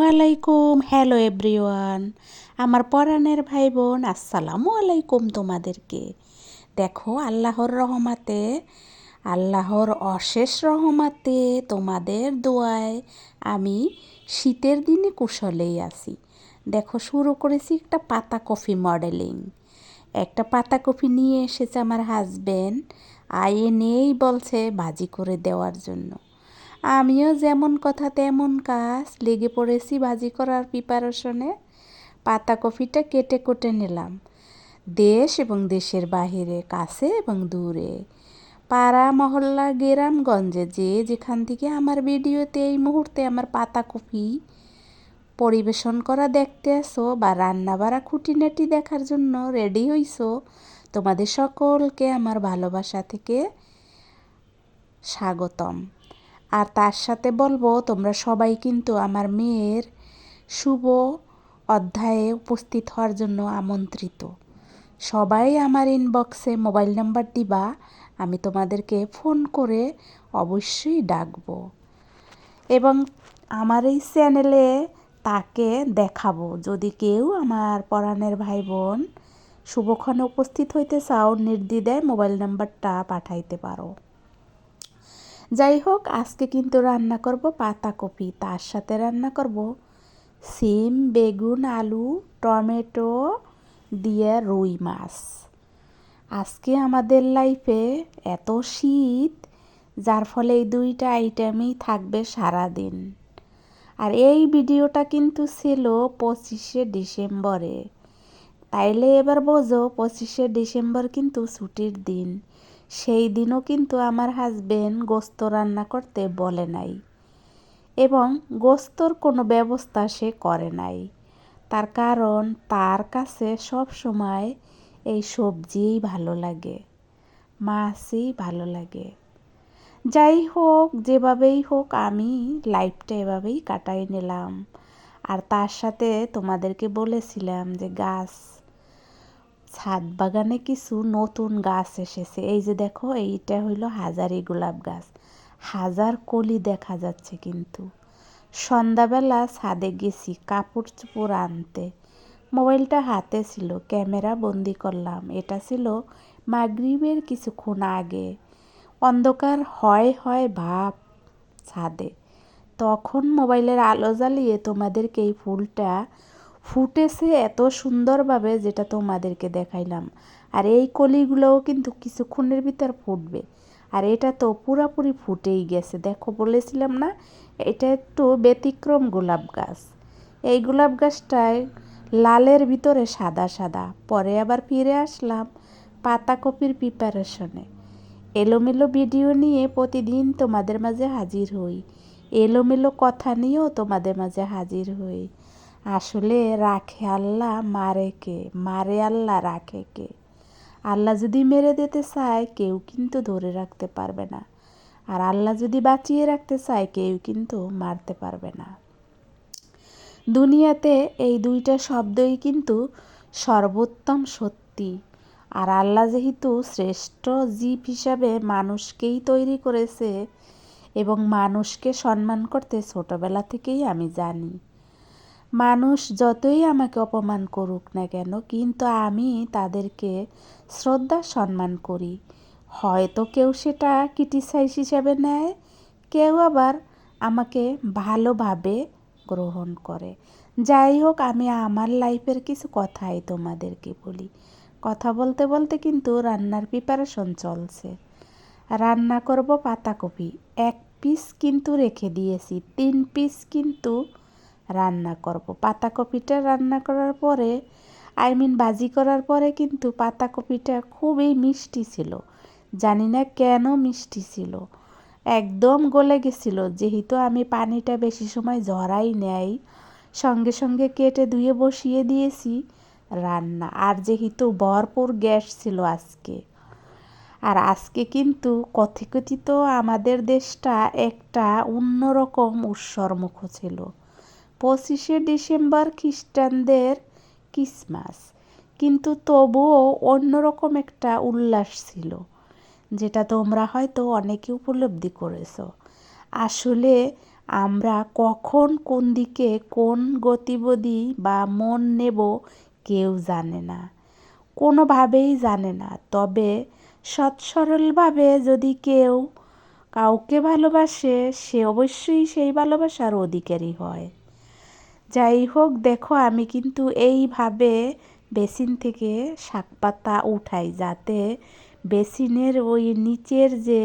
আলাইকুম, hello everyone. আমার পরাণের ভাই বোন আসসালামু আলাইকুম তোমাদেরকে। দেখো, আল্লাহর রহমাতে, আল্লাহর অশেষ রহমাতে তোমাদের দোয়ায় আমি শীতের দিনে কুশলেই আছি। দেখো, শুরু করেছি একটা পাতা কফি মডেলিং। একটা পাতা কফি নিয়ে এসেছে আমার হাজব্যান্ড আয়ে নেই বলছে ভাজি করে দেওয়ার জন্য। আমিও যেমন কথা তেমন কাজ, লেগে পড়েছি ভাজি করার প্রিপারেশনে। পাতাকপিটা কেটে কুটে নিলাম। দেশ এবং দেশের বাহিরে, কাছে এবং দূরে। পাড়া, মহল্লা, গ্রামগঞ্জে যে যেখান থেকে আমার ভিডিওতে এই মুহূর্তে আমার পাতাকপি পরিবেশন করা দেখতে আসো বা রান্না বাড়া খুঁটিনাটি দেখার জন্য রেডি হইছো, তোমাদের সকলকে আমার ভালোবাসা থেকে স্বাগতম। আর তার সাথে বলব, তোমরা সবাই কিন্তু আমার মেয়ের শুভ অধ্যায়ে উপস্থিত হওয়ার জন্য আমন্ত্রিত। সবাই আমার ইনবক্সে মোবাইল নাম্বার দিবা, আমি তোমাদেরকে ফোন করে অবশ্যই ডাকবো। এবং আমার এই চ্যানেলে তাকে দেখাবো। যদি কেউ আমার পরাণের ভাই বোন শুভক্ষণে উপস্থিত হইতে চাও, নির্দ্বিধায় মোবাইল নাম্বারটা পাঠাইতে পারো। যাই হোক, আজকে কিন্তু রান্না করব পাতাকপি, তার সাথে রান্না করব সিম, বেগুন, আলু, টমেটো দিয়ে রুই মাছ। আজকে আমাদের লাইফে এত শীত, যার ফলে এই দুইটা আইটেমই থাকবে সারাদিন। আর এই ভিডিওটা কিন্তু ছিল পঁচিশে ডিসেম্বরে। তাইলে এবার বোঝো, পঁচিশে ডিসেম্বর কিন্তু ছুটির দিন। সেই দিনও কিন্তু আমার হাজব্যান্ড গোস্ত রান্না করতে বলে নাই এবং গোস্তর কোনো ব্যবস্থা সে করে নাই। তার কারণ তার কাছে সব সময় এই সবজিই ভালো লাগে, মাছই ভালো লাগে। যাই হোক, যেভাবেই হোক আমি লাইফটা এভাবেই কাটাই নিলাম। আর তার সাথে তোমাদেরকে বলেছিলাম যে গাছ ছাদ বাগানে কিছু নতুন গাছ এসেছে। এই যে দেখো, এইটা হইল হাজারি গোলাপ গাছ। হাজার কলি দেখা যাচ্ছে কিন্তু। সন্ধ্যাবেলা ছাদে গেছি কাপড় চোপড় আনতে। মোবাইলটা হাতে ছিল, ক্যামেরা বন্দি করলাম। এটা ছিল মাগরিবের কিছুক্ষণ আগে। অন্ধকার হয় হয় ভাব ছাদে। তখন মোবাইলের আলো জ্বালিয়ে তোমাদেরকে এই ফুলটা ফুটেছে এত সুন্দরভাবে যেটা তোমাদেরকে দেখাইলাম। আর এই কলিগুলোও কিন্তু কিছুক্ষণের ভিতর ফুটবে। আর এটা তো পুরাপুরি ফুটেই গেছে। দেখো, বলেছিলাম না, এটা একটু ব্যতিক্রম গোলাপ গাছ। এই গোলাপ গাছটায় লালের ভিতরে সাদা সাদা। পরে আবার ফিরে আসলাম পাতাকপির প্রিপারেশনে। এলোমেলো ভিডিও নিয়ে প্রতিদিন তোমাদের মাঝে হাজির হই। এলোমেলো কথা নিয়েও তোমাদের মাঝে হাজির হই। আসলে রাখে আল্লাহ, মারে কে? মারে আল্লাহ, রাখে কে? আল্লাহ যদি মেরে দিতে চায়, কেউ কিন্তু ধরে রাখতে পারবে না। আর আল্লাহ যদি বাঁচিয়ে রাখতে চায়, কেউ কিন্তু মারতে পারবে না। দুনিয়াতে এই দুইটা শব্দই কিন্তু সর্বোত্তম সত্যি। আর আল্লাহ যেহেতু শ্রেষ্ঠ জীব হিসাবে মানুষকেই তৈরি করেছে এবং মানুষকে সম্মান করতে ছোটবেলা থেকেই আমি জানি। মানুষ যতই আমাকে অপমান করুক না কেন, কিন্তু আমি তাদেরকে শ্রদ্ধা সম্মান করি। হয়তো কেউ সেটা ক্রিটিসাইজ হিসাবে নেয়, কেউ আবার আমাকে ভালোভাবে গ্রহণ করে। যাই হোক, আমি আমার লাইফের কিছু কথাই তোমাদেরকে বলি। কথা বলতে বলতে কিন্তু রান্নার প্রিপারেশন চলছে। রান্না করব পাতাকপি। এক পিস কিন্তু রেখে দিয়েছি। তিন পিস কিন্তু রান্না করব। পাতাকপিটা রান্না করার পরে আই মিন ভাজি করার পরে কিন্তু পাতাকপিটা খুবই মিষ্টি ছিল। জানি না কেন মিষ্টি ছিল। একদম গলে গেছিল। যেহেতু আমি পানিটা বেশি সময় ঝরাই নেই, সঙ্গে সঙ্গে কেটে ধুয়ে বসিয়ে দিয়েছি রান্না। আর যেহেতু ভরপুর গ্যাস ছিল আজকে। আর আজকে কিন্তু কথিকথিত আমাদের দেশটা একটা অন্যরকম উৎসর্মুখ ছিল। পঁচিশে ডিসেম্বর খ্রিস্টানদের ক্রিসমাস। কিন্তু তবুও অন্যরকম একটা উল্লাস ছিল, যেটা তোমরা হয়তো অনেকে উপলব্ধি করেছ। আসলে আমরা কখন কোন দিকে কোন গতিবিধি বা মন নেব কেউ জানে না, কোনোভাবেই জানে না। তবে সৎ সরলভাবে যদি কেউ কাউকে ভালোবাসে, সে অবশ্যই সেই ভালোবাসার অধিকারী হয়। যাই হোক দেখো আমি কিন্তু এইভাবে বেসিন থেকে শাক পাতা উঠাই যাতে বেসিনের ওই নিচের যে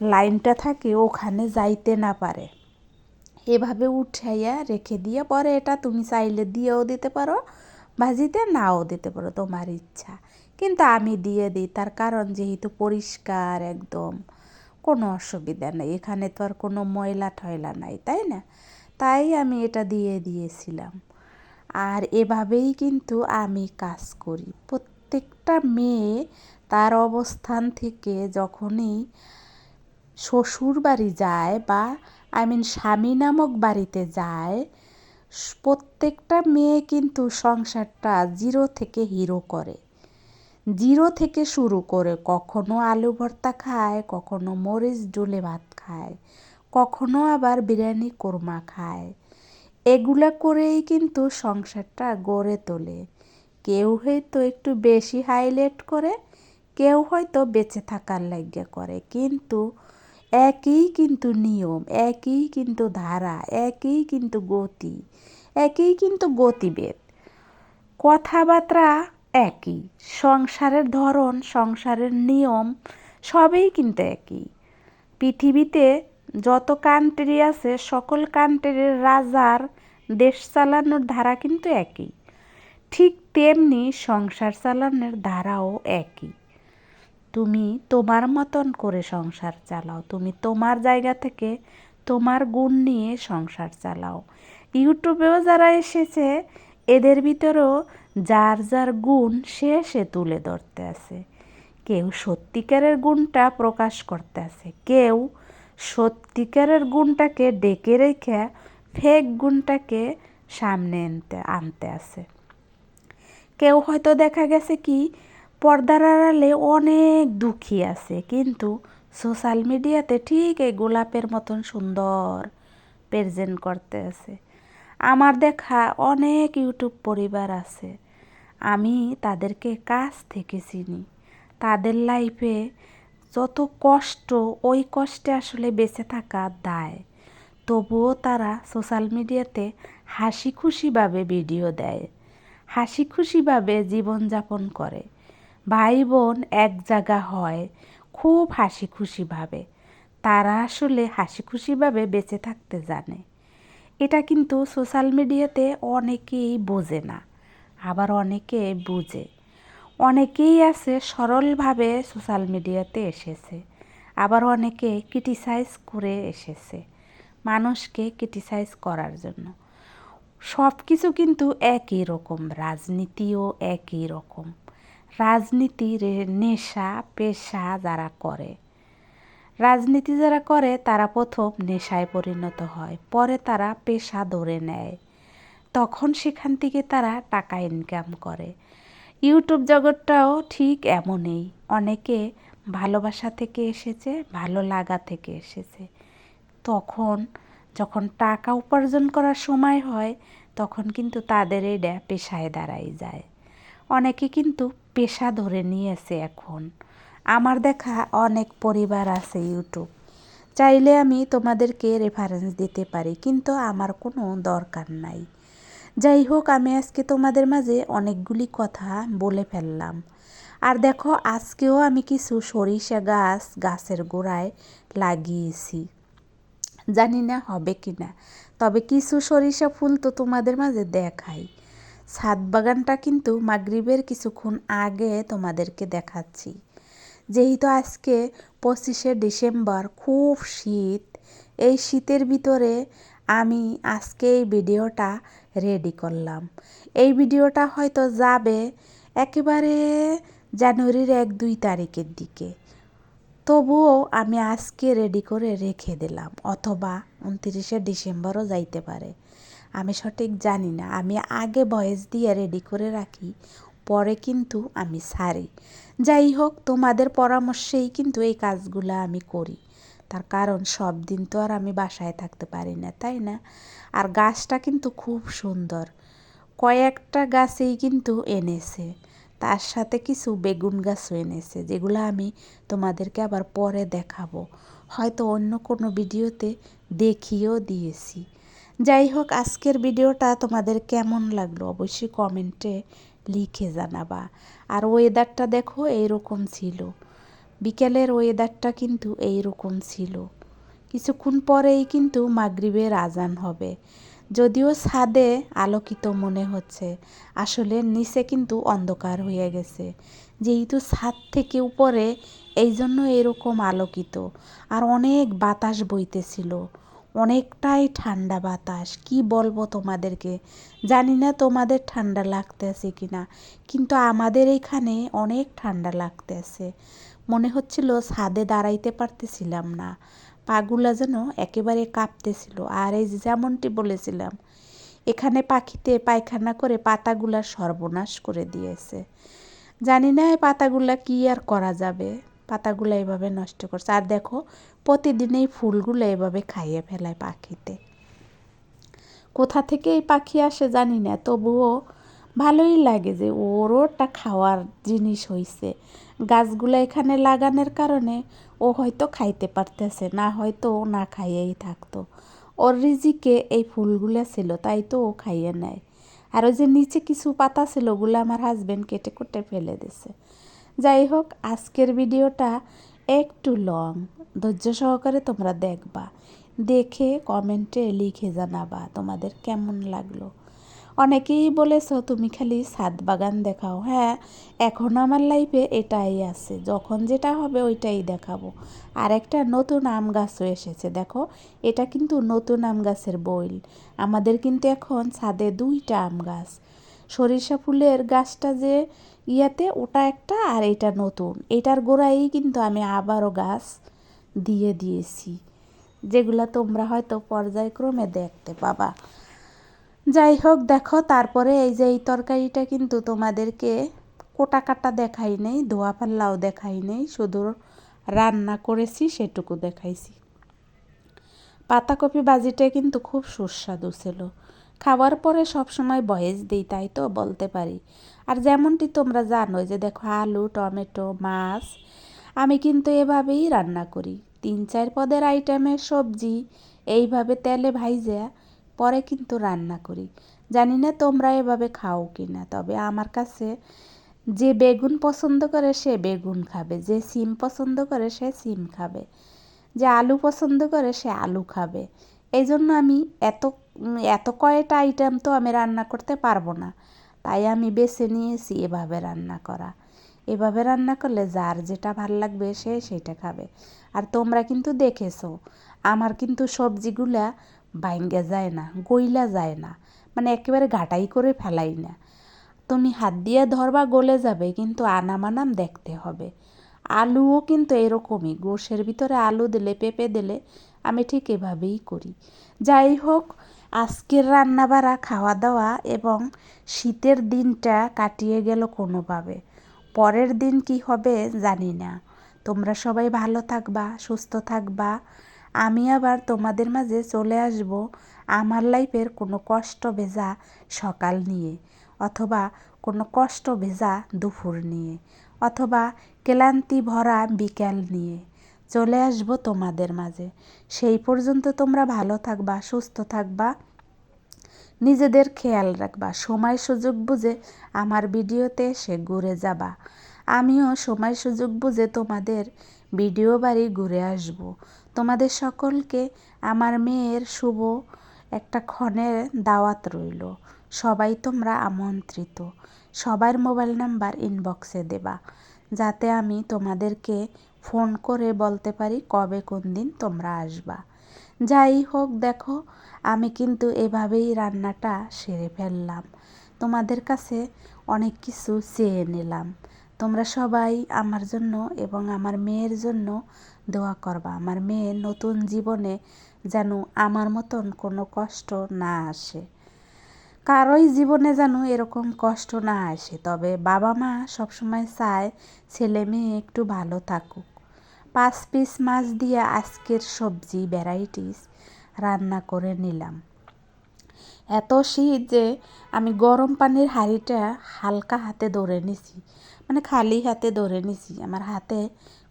লাইনটা থাকে ওখানে যাইতে না পারে। এভাবে উঠাইয়া রেখে দিয়ে পরে এটা তুমি চাইলে দিয়েও দিতে পারো, ভাজিতে নাও দিতে পারো, তোমার ইচ্ছা। কিন্তু আমি দিয়ে দিই, তার কারণ যেহেতু পরিষ্কার একদম, কোনো অসুবিধা নেই। এখানে তো আর কোনো ময়লা টয়লা নাই, তাই না? তাই আমি এটা দিয়ে দিয়েছিলাম। আর এভাবেই কিন্তু আমি কাজ করি। প্রত্যেকটা মেয়ে তার অবস্থান থেকে যখনই শ্বশুর বাড়ি যায় বা আই মিন স্বামী নামক বাড়িতে যায় প্রত্যেকটা মেয়ে কিন্তু সংসারটা জিরো থেকে হিরো করে। জিরো থেকে শুরু করে কখনো আলু ভর্তা খায়, কখনো মরিচ, ডুলে ভাত খায়। কখনো আবার বিরিয়ানি কোরমা খায়। এগুলা করেই কিন্তু সংসারটা গড়ে তোলে। কেউ হয়তো একটু বেশি হাইলাইট করে, কেউ হয়তো বেঁচে থাকার লাগিয়া করে। কিন্তু একই কিন্তু নিয়ম, একই কিন্তু ধারা, একই কিন্তু গতি, একই কিন্তু গতিবেদ কথাবার্তা একই, সংসারের ধরন, সংসারের নিয়ম সবই কিন্তু একই। পৃথিবীতে যত কান্ট্রি আছে, সকল কান্ট্রির রাজার দেশ চালানোর ধারা কিন্তু একই। ঠিক তেমনি সংসার চালানোর ধারাও একই। তুমি তোমার মতন করে সংসার চালাও। তুমি তোমার জায়গা থেকে তোমার গুণ নিয়ে সংসার চালাও। ইউটিউবেও যারা এসেছে, এদের ভিতরেও যার যার গুণ সে সে তুলে ধরতে আছে। কেউ সত্যিকারের গুণটা প্রকাশ করতে আছে। কেউ সত্যিকারের গুণটাকে ডেকে রেখে ফেক গুণটাকে সামনে আনতে আনতে আছে। কেউ হয়তো দেখা গেছে কি, পর্দার আড়ালে অনেক দুঃখী আছে, কিন্তু সোশ্যাল মিডিয়াতে ঠিক এই গোলাপের মতন সুন্দর প্রেজেন্ট করতে আছে। আমার দেখা অনেক ইউটিউব পরিবার আছে। আমি তাদেরকে কাছ থেকে চিনি। তাদের লাইফে যত কষ্ট, ওই কষ্টে আসলে বেঁচে থাকা দায়। তবুও তারা সোশ্যাল মিডিয়াতে হাসি খুশিভাবে ভিডিও দেয়। হাসি খুশিভাবে জীবনযাপন করে। ভাই বোন এক জায়গা হয়, খুব হাসি খুশিভাবে তারা আসলে হাসি খুশিভাবে বেঁচে থাকতে জানে। এটা কিন্তু সোশ্যাল মিডিয়াতে অনেকেই বোঝে না, আবার অনেকে বুঝে। অনেকেই আছে সরলভাবে সোশ্যাল মিডিয়াতে এসেছে, আবার অনেকে ক্রিটিসাইজ করে এসেছে মানুষকে ক্রিটিসাইজ করার জন্য। সব কিছু কিন্তু একই রকম, রাজনীতিও একই রকম। রাজনীতির নেশা, পেশা যারা করে, রাজনীতি যারা করে তারা প্রথম নেশায় পরিণত হয়, পরে তারা পেশা ধরে নেয়। তখন সেখান থেকে তারা টাকা ইনকাম করে। ইউটিউব জগৎটাও ঠিক এমনই। অনেকে ভালোবাসা থেকে এসেছে, ভালো লাগা থেকে এসেছে। তখন যখন টাকা উপার্জন করার সময় হয়, তখন কিন্তু তাদের এটা পেশায় দাঁড়াই যায়। অনেকে কিন্তু পেশা ধরে নিয়েছে এখন। আমার দেখা অনেক পরিবার আছে ইউটিউব। চাইলে আমি তোমাদেরকে রেফারেন্স দিতে পারি, কিন্তু আমার কোনো দরকার নাই। যাই হোক, আমি আজকে তোমাদের মাঝে অনেকগুলি কথা বলে ফেললাম। আর দেখো, আজকেও আমি কিছু সরিষা গাছ গাছের গোড়ায় লাগিয়েছি। জানি না হবে কি না, তবে কিছু সরিষা ফুল তো তোমাদের মাঝে দেখাই। ছাদ বাগানটা কিন্তু মাগরিবের কিছুক্ষণ আগে তোমাদেরকে দেখাচ্ছি। যেহেতু আজকে পঁচিশে ডিসেম্বর, খুব শীত। এই শীতের ভিতরে আমি আজকে এই ভিডিওটা রেডি করলাম। এই ভিডিওটা হয়তো যাবে একেবারে জানুয়ারির এক, দুই তারিখের দিকে। তবুও আমি আজকে রেডি করে রেখে দিলাম, অথবা উনত্রিশে ডিসেম্বরও যাইতে পারে। আমি সঠিক জানি না, আমি আগে ভয়েস দিয়ে রেডি করে রাখি, পরে কিন্তু আমি সারি। যাই হোক, তোমাদের পরামর্শেই কিন্তু এই কাজগুলো আমি করি। তার কারণ সব দিন তো আর আমি বাসায় থাকতে পারি না, তাই না? আর গাছটা কিন্তু খুব সুন্দর। কয়েকটা গাছেই কিন্তু এনেছে। তার সাথে কিছু বেগুন গাছও এনেছে, যেগুলো আমি তোমাদেরকে আবার পরে দেখাবো। হয়তো অন্য কোনো ভিডিওতে দেখিয়েও দিয়েছি। যাই হোক, আজকের ভিডিওটা তোমাদের কেমন লাগল অবশ্যই কমেন্টে লিখে জানাবা। আর ওয়েদারটা দেখো এইরকম ছিল। বিকেলের ওয়েদারটা কিন্তু এইরকম ছিল। কিছুক্ষণ পরেই কিন্তু মাগরিবের আজান হবে। যদিও ছাদে আলোকিত মনে হচ্ছে, আসলে নিচে কিন্তু অন্ধকার হয়ে গেছে। যেহেতু ছাদ থেকে উপরে এই জন্য এরকম আলোকিত। আর অনেক বাতাস বইতেছিল। অনেকটাই ঠান্ডা বাতাস, কি বলব তোমাদেরকে? জানি না তোমাদের ঠান্ডা লাগতেছে কি না কিন্তু আমাদের এখানে অনেক ঠান্ডা লাগতেছে। মনে হচ্ছিল ছাদে দাঁড়াইতে পারতেছিলাম না। পাগুলা যেন একেবারে কাঁপতেছিল। আর এই যেমনটি বলেছিলাম, এখানে পাখিতে পায়খানা করে পাতাগুলা সর্বনাশ করে দিয়েছে। জানি না এই পাতাগুলা কি আর করা যাবে। পাতাগুলো এভাবে নষ্ট করছে। আর দেখো, প্রতিদিন এই ফুলগুলো এভাবে খাইয়ে ফেলায় পাখিতে। কোথা থেকে এই পাখি আসে জানি না, তবুও ভালোই লাগে যে ওরও একটা খাওয়ার জিনিস হইছে। গাছগুলো এখানে লাগানোর কারণে ও হয়তো খাইতে পারতেছে, না হয়তো ও না খাইয়েই থাকতো। ওর রিজিকে এই ফুলগুলো ছিল, তাই তো ও খাইয়ে নেয়। আর ওই যে নিচে কিছু পাতা ছিল, ওগুলো আমার হাজব্যান্ড কেটে কুটে ফেলে দিছে। যাই হোক, আজকের ভিডিওটা একটু লং ধৈর্য সহকারে তোমরা দেখবা। দেখে কমেন্টে লিখে জানাবা তোমাদের কেমন লাগল। অনেকেই বলেছ, তুমি খালি ছাদ বাগান দেখাও। হ্যাঁ এখন আমার লাইফে এটাই আছে। যখন যেটা হবে ওইটাই দেখাবো। আর একটা নতুন আম গাছও এসেছে, দেখো। এটা কিন্তু নতুন আম গাছের বইল। আমাদের কিন্তু এখন ছাদে দুইটা আম গাছ। সরিষা ফুলের গাছটা যে ইয়াতে, ওটা একটা আর এটা নতুন। এটার গোড়াই কিন্তু আমি আবারও গাছ দিয়ে দিয়েছি, যেগুলা তোমরা হয়তো পর্যায়ক্রমে দেখতে পাবা। যাই হোক, দেখো, তারপরে এই যে এই তরকারিটা কিন্তু তোমাদেরকে কোটা কাটা দেখাই নেই, ধোয়া পাল্লাও দেখাই নেই, শুধু রান্না করেছি, সেটুকু দেখাইছি। পাতাকপি বাজিটা কিন্তু খুব সুস্বাদু ছিল। খাওয়ার পরে সবসময় বয়েস দিই, তাই তো বলতে পারি। আর যেমনটি তোমরা জানো যে, দেখো, আলু, টমেটো, মাছ, আমি কিন্তু এভাবেই রান্না করি। তিন চার পদের আইটেমের সবজি, এইভাবে তেলে ভাইজা পরে কিন্তু রান্না করি। জানি না তোমরা এভাবে খাও কি না তবে আমার কাছে যে বেগুন পছন্দ করে সে বেগুন খাবে, যে সিম পছন্দ করে সে সিম খাবে, যে আলু পছন্দ করে সে আলু খাবে। এই জন্য আমি এত এত কয়টা আইটেম তো আমি রান্না করতে পারব না। তাই আমি বেছে নিয়েছি এভাবে রান্না করা। এভাবে রান্না করলে যার যেটা ভালো লাগবে সে সেটা খাবে। আর তোমরা কিন্তু দেখেছ, আমার কিন্তু সবজিগুলা বাইঙ্গা যায় না, গইলা যায় না মানে একেবারে ঘাটাই করে ফেলাই না। তুমি হাত দিয়ে ধরবা, গলে যাবে, কিন্তু আনামানাম দেখতে হবে। আলুও কিন্তু এরকমই, গোশের ভিতরে আলু দিলে, পেঁপে দিলে, আমি ঠিক এভাবেই করি। যাই হোক, আজকের রান্না বাড়া খাওয়া দাওয়া এবং শীতের দিনটা কাটিয়ে গেল কোনোভাবে। পরের দিন কি হবে জানি না। তোমরা সবাই ভালো থাকবা, সুস্থ থাকবা। আমি আবার তোমাদের মাঝে চলে আসব আমার লাইফের কোনো কষ্ট ভেজা সকাল নিয়ে, অথবা কোনো কষ্ট ভেজা দুপুর নিয়ে, অথবা ক্লান্তি ভরা বিকেল নিয়ে। চলে আসব তোমাদের মাঝে। সেই পর্যন্ত তোমরা ভালো থাকবা, সুস্থ থাকবা। নিজেদের খেয়াল রাখবা। সময় সুযোগ বুঝে আমার ভিডিওতে এসে ঘুরে যাবা। আমিও সময় সুযোগ বুঝে তোমাদের ভিডিও বাড়ি ঘুরে আসব। তোমাদের সকলকে আমার মেয়ের শুভ একটা ক্ষণের দাওয়াত রইল। সবাই তোমরা আমন্ত্রিত। সবার মোবাইল নাম্বার ইনবক্সে দেবা। যাতে আমি তোমাদেরকে ফোন করে বলতে পারি কবে কোন দিন তোমরা আসবা। যাই হোক, দেখো, আমি কিন্তু এভাবেই রান্নাটা সেরে ফেললাম। তোমাদের কাছে অনেক কিছু চেয়ে নিলাম। তোমরা সবাই আমার জন্য এবং আমার মেয়ের জন্য দোয়া করবা। আমার মেয়ে নতুন জীবনে যেন আমার মতন কোনো কষ্ট না আসে। কারোই জীবনে যেন এরকম কষ্ট না আসে। তবে বাবা মা সবসময় চায় ছেলে মেয়ে একটু ভালো থাকুক। পাঁচ পিস মাছ দিয়ে আজকের সবজি ভ্যারাইটিস রান্না করে নিলাম। এত শীত যে আমি গরম পানির হাঁড়িটা হালকা হাতে ধরে নিছি। মানে খালি হাতে ধরে নিছি। আমার হাতে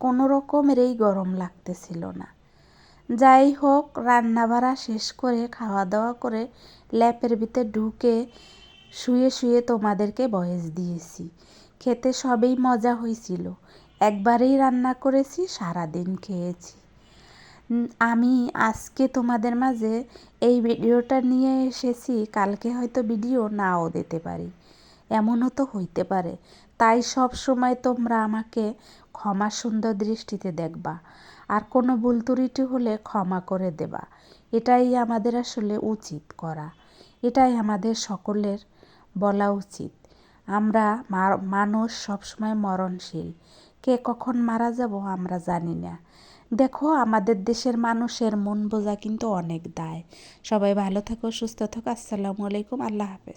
কোনো রকমেরই গরম লাগতেছিল না। যাই হোক রান্না বাড়া শেষ করে খাওয়া দাওয়া করে ল্যাপের ভিতরে ঢুকে শুয়ে শুয়ে তোমাদেরকে বয়স দিয়েছি। খেতে সবেই মজা হয়েছিল একবারেই রান্না করেছি, সারাদিন খেয়েছি। আমি আজকে তোমাদের মাঝে এই ভিডিওটা নিয়ে এসেছি। কালকে হয়তো ভিডিও নাও দিতে পারি। এমনও তো হইতে পারে। তাই সব সময় তোমরা আমাকে ক্ষমা সুন্দর দৃষ্টিতে দেখবা। আর কোনো ভুল ত্রুটি হলে ক্ষমা করে দেবা। এটাই আমাদের আসলে উচিত করা। এটাই আমাদের সকলের বলা উচিত। আমরা মানুষ সবসময় মরণশীল। কে কখন মারা যাব আমরা জানি না। দেখো, আমাদের দেশের মানুষের মন বোঝা কিন্তু অনেক দায়। সবাই ভালো থাকো, সুস্থ থাকো। আসসালামু আলাইকুম। আল্লাহ হাফেজ।